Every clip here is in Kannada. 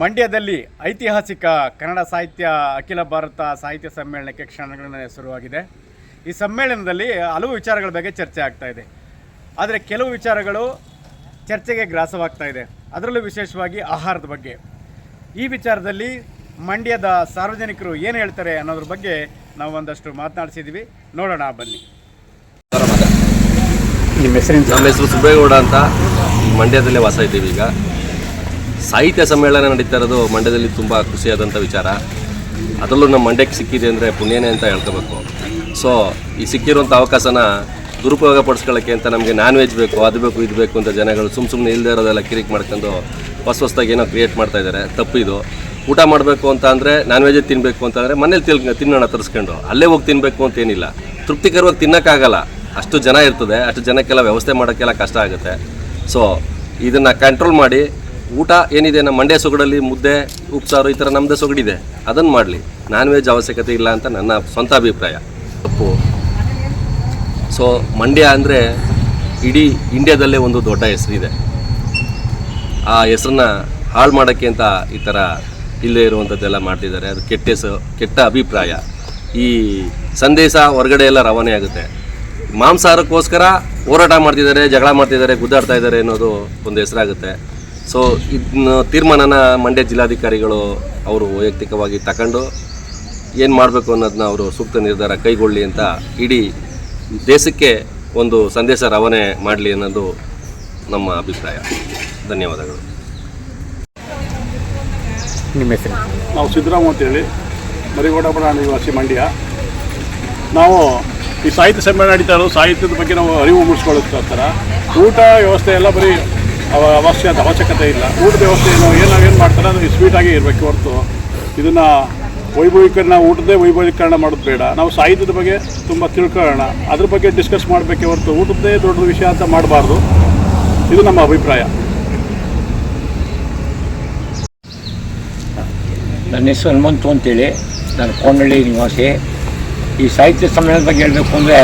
ಮಂಡ್ಯದಲ್ಲಿ ಐತಿಹಾಸಿಕ ಕನ್ನಡ ಸಾಹಿತ್ಯ, ಅಖಿಲ ಭಾರತ ಸಾಹಿತ್ಯ ಸಮ್ಮೇಳನಕ್ಕೆ ಕ್ಷಣಗಳನ್ನು ಶುರುವಾಗಿದೆ. ಈ ಸಮ್ಮೇಳನದಲ್ಲಿ ಹಲವು ವಿಚಾರಗಳ ಬಗ್ಗೆ ಚರ್ಚೆ ಆಗ್ತಾ ಇದೆ. ಆದರೆ ಕೆಲವು ವಿಚಾರಗಳು ಚರ್ಚೆಗೆ ಗ್ರಾಸವಾಗ್ತಾ ಇದೆ. ಅದರಲ್ಲೂ ವಿಶೇಷವಾಗಿ ಆಹಾರದ ಬಗ್ಗೆ. ಈ ವಿಚಾರದಲ್ಲಿ ಮಂಡ್ಯದ ಸಾರ್ವಜನಿಕರು ಏನು ಹೇಳ್ತಾರೆ ಅನ್ನೋದ್ರ ಬಗ್ಗೆ ನಾವು ಒಂದಷ್ಟು ಮಾತನಾಡಿಸಿದ್ದೀವಿ ನೋಡೋಣ, ಬನ್ನಿ. ನಿಮ್ಮ ಹೆಸರಿನ ನಮ್ಮ ಹೆಸರು ಸುಬ್ಬೇಗೌಡ ಅಂತ. ಮಂಡ್ಯದಲ್ಲೇ ವಾಸ ಇದ್ದೀವಿ ಈಗ. ಸಾಹಿತ್ಯ ಸಮ್ಮೇಳನ ನಡೀತಾ ಇರೋದು ಮಂಡ್ಯದಲ್ಲಿ ತುಂಬ ಖುಷಿಯಾದಂಥ ವಿಚಾರ. ಅದರಲ್ಲೂ ನಮ್ಮ ಮಂಡ್ಯಕ್ಕೆ ಸಿಕ್ಕಿದೆ ಅಂದರೆ ಪುಣ್ಯನೇ ಅಂತ ಹೇಳ್ಕೋಬೇಕು. ಸೊ ಈ ಸಿಕ್ಕಿರುವಂಥ ಅವಕಾಶನ ದುರುಪಯೋಗ ಪಡಿಸ್ಕೊಳ್ಳೋಕ್ಕೆ ಅಂತ ನಮಗೆ ನಾನ್ ವೆಜ್ ಬೇಕು, ಅದು ಬೇಕು, ಇದು ಬೇಕು ಅಂತ ಜನಗಳು ಸುಮ್ಮ ಸುಮ್ಮನೆ ಇಲ್ಲದೆ ಇರೋದೆಲ್ಲ ಕಿರಿಕ್ ಮಾಡ್ಕೊಂಡು ಹೊಸ ಹೊಸದಾಗಿ ಏನೋ ಕ್ರಿಯೇಟ್ ಮಾಡ್ತಾ ಇದ್ದಾರೆ. ತಪ್ಪಿದು ಊಟ ಮಾಡಬೇಕು ಅಂತ ಅಂದರೆ ನಾನ್ ವೆಜ್ ತಿನ್ನಬೇಕು ಅಂತಂದರೆ ಮನೇಲಿ ತಿಲ್, ತಿನ್ನೋಣ ತರಿಸ್ಕೊಂಡು. ಅಲ್ಲೇ ಹೋಗಿ ತಿನ್ನಬೇಕು ಅಂತ ಏನಿಲ್ಲ. ತೃಪ್ತಿಕರವಾಗಿ ತಿನ್ನೋಕ್ಕಾಗಲ್ಲ. ಅಷ್ಟು ಜನ ಇರ್ತದೆ, ಅಷ್ಟು ಜನಕ್ಕೆಲ್ಲ ವ್ಯವಸ್ಥೆ ಮಾಡೋಕ್ಕೆಲ್ಲ ಕಷ್ಟ ಆಗುತ್ತೆ. ಸೊ ಇದನ್ನು ಕಂಟ್ರೋಲ್ ಮಾಡಿ ಊಟ ಏನಿದೆ, ನಮ್ಮ ಮಂಡ್ಯ ಸೊಗಡಲ್ಲಿ ಮುದ್ದೆ, ಉಪ್ಸಾರು ಈ ಥರ ನಮ್ಮದೇ ಸೊಗಡಿದೆ. ಅದನ್ನು ಮಾಡಲಿ. ನಾನ್ ವೆಜ್ ಅವಶ್ಯಕತೆ ಇಲ್ಲ ಅಂತ ನನ್ನ ಸ್ವಂತ ಅಭಿಪ್ರಾಯ. ತಪ್ಪು ಸೊ ಮಂಡ್ಯ ಅಂದರೆ ಇಡೀ ಇಂಡಿಯಾದಲ್ಲೇ ಒಂದು ದೊಡ್ಡ ಹೆಸರಿದೆ. ಆ ಹೆಸರನ್ನ ಹಾಳು ಮಾಡೋಕ್ಕೆ ಅಂತ ಈ ಥರ ಇಲ್ಲೇ ಇರುವಂಥದ್ದೆಲ್ಲ ಮಾಡ್ತಿದ್ದಾರೆ. ಅದು ಕೆಟ್ಟ ಹೆಸರು, ಕೆಟ್ಟ ಅಭಿಪ್ರಾಯ. ಈ ಸಂದೇಶ ಹೊರಗಡೆ ಎಲ್ಲ ರವಾನೆ ಆಗುತ್ತೆ. ಮಾಂಸಾಹಾರಕ್ಕೋಸ್ಕರ ಹೋರಾಟ ಮಾಡ್ತಿದ್ದಾರೆ, ಜಗಳ ಮಾಡ್ತಿದ್ದಾರೆ, ಗುದ್ದಾಡ್ತಾ ಇದ್ದಾರೆ ಅನ್ನೋದು ಒಂದು ಹೆಸರಾಗುತ್ತೆ. ಸೊ ಇದನ್ನ ತೀರ್ಮಾನನ ಮಂಡ್ಯ ಜಿಲ್ಲಾಧಿಕಾರಿಗಳು ಅವರು ವೈಯಕ್ತಿಕವಾಗಿ ತಗೊಂಡು ಏನು ಮಾಡಬೇಕು ಅನ್ನೋದನ್ನ ಅವರು ಸೂಕ್ತ ನಿರ್ಧಾರ ಕೈಗೊಳ್ಳಿ ಅಂತ ಇಡೀ ದೇಶಕ್ಕೆ ಒಂದು ಸಂದೇಶ ರವಾನೆ ಮಾಡಲಿ ಅನ್ನೋದು ನಮ್ಮ ಅಭಿಪ್ರಾಯ. ಧನ್ಯವಾದಗಳು. ನಿಮ್ಮ ಹೆಸರು? ನಾವು ಸಿದ್ದರಾಮ ಅಂತೇಳಿ ಮರಿಗೋಡಪಡ ನಿವಾಸಿ ಮಂಡ್ಯ. ನಾವು ಈ ಸಾಹಿತ್ಯ ಸಮ್ಮೇಳನ ನಡೀತಾ ಇರೋದು ಸಾಹಿತ್ಯದ ಬಗ್ಗೆ ನಾವು ಅರಿವು ಮೂಡಿಸ್ಕೊಳ್ಳೋಕ್ಕೋಸ್ಕರ ಊಟ ವ್ಯವಸ್ಥೆ ಎಲ್ಲ ಬರೀ ಅವಶ್ಯ ಅವಶ್ಯಕತೆ ಇಲ್ಲ. ಊಟದ ವ್ಯವಸ್ಥೆ ಏನು ಏನು ಏನು ಮಾಡ್ತಾರೆ, ಅದು ಸ್ವೀಟಾಗಿ ಇರಬೇಕು ಹೊರತು. ಇದನ್ನು ವೈಭವೀಕರಣ ಊಟದೇ ವೈಭವೀಕರಣ ಮಾಡೋದು ಬೇಡ. ನಾವು ಸಾಹಿತ್ಯದ ಬಗ್ಗೆ ತುಂಬ ತಿಳ್ಕೊಳ್ಳೋಣ. ಅದ್ರ ಬಗ್ಗೆ ಡಿಸ್ಕಸ್ ಮಾಡಬೇಕೇ ಹೊರತು ಊಟದ್ದೇ ದೊಡ್ಡ ವಿಷಯ ಅಂತ ಮಾಡಬಾರ್ದು. ಇದು ನಮ್ಮ ಅಭಿಪ್ರಾಯ. ನನ್ನ ಹೆಸರು ಹನುಮಂತು ಅಂತೇಳಿ. ನಾನು ಕೋನಹಳ್ಳಿ ನಿವಾಸಿ. ಈ ಸಾಹಿತ್ಯ ಸಮ್ಮೇಳನದ ಬಗ್ಗೆ ಹೇಳಬೇಕು ಅಂದರೆ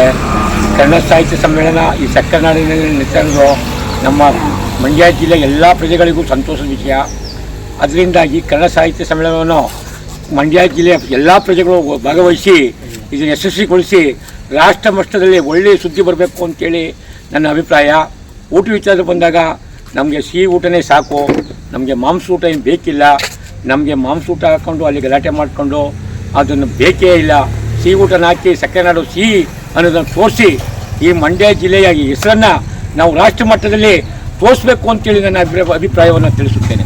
ಕನ್ನಡ ಸಾಹಿತ್ಯ ಸಮ್ಮೇಳನ ಈ ಸಕ್ಕನಾಡಿನಲ್ಲಿ ನಡೀತಾ ಇರೋದು ನಮ್ಮ ಮಂಡ್ಯ ಜಿಲ್ಲೆ ಎಲ್ಲ ಪ್ರಜೆಗಳಿಗೂ ಸಂತೋಷದ ವಿಷಯ. ಅದರಿಂದಾಗಿ ಕನ್ನಡ ಸಾಹಿತ್ಯ ಸಮ್ಮೇಳನವನ್ನು ಮಂಡ್ಯ ಜಿಲ್ಲೆಯ ಎಲ್ಲ ಪ್ರಜೆಗಳು ಭಾಗವಹಿಸಿ, ಇದನ್ನು ಯಶಸ್ವಿಗೊಳಿಸಿ, ರಾಷ್ಟ್ರ ಮಟ್ಟದಲ್ಲಿ ಒಳ್ಳೆಯ ಸುದ್ದಿ ಬರಬೇಕು ಅಂತೇಳಿ ನನ್ನ ಅಭಿಪ್ರಾಯ. ಊಟ ವಿಚಾರ ಬಂದಾಗ ನಮಗೆ ಸಿಹಿ ಊಟನೇ ಸಾಕು, ನಮಗೆ ಮಾಂಸ ಊಟ ಏನು ಬೇಕಿಲ್ಲ, ನಮಗೆ ಮಾಂಸ ಊಟ ಹಾಕ್ಕೊಂಡು ಅಲ್ಲಿ ಗಲಾಟೆ ಮಾಡಿಕೊಂಡು ಅದನ್ನು ಬೇಕೇ ಇಲ್ಲ. ಸಿಹಿ ಊಟನ ಹಾಕಿ ಸಕ್ಕರೆನಾಡು ಸಿಹಿ ಅನ್ನೋದನ್ನು ತೋರಿಸಿ ಈ ಮಂಡ್ಯ ಜಿಲ್ಲೆಯ ಹೆಸರನ್ನು ನಾವು ರಾಷ್ಟ್ರ ಮಟ್ಟದಲ್ಲಿ ತೋರಿಸ್ಬೇಕು ಅಂತೇಳಿ ನನ್ನ ಅಭಿಪ್ರಾಯ ಅಭಿಪ್ರಾಯವನ್ನು ತಿಳಿಸುತ್ತೇನೆ.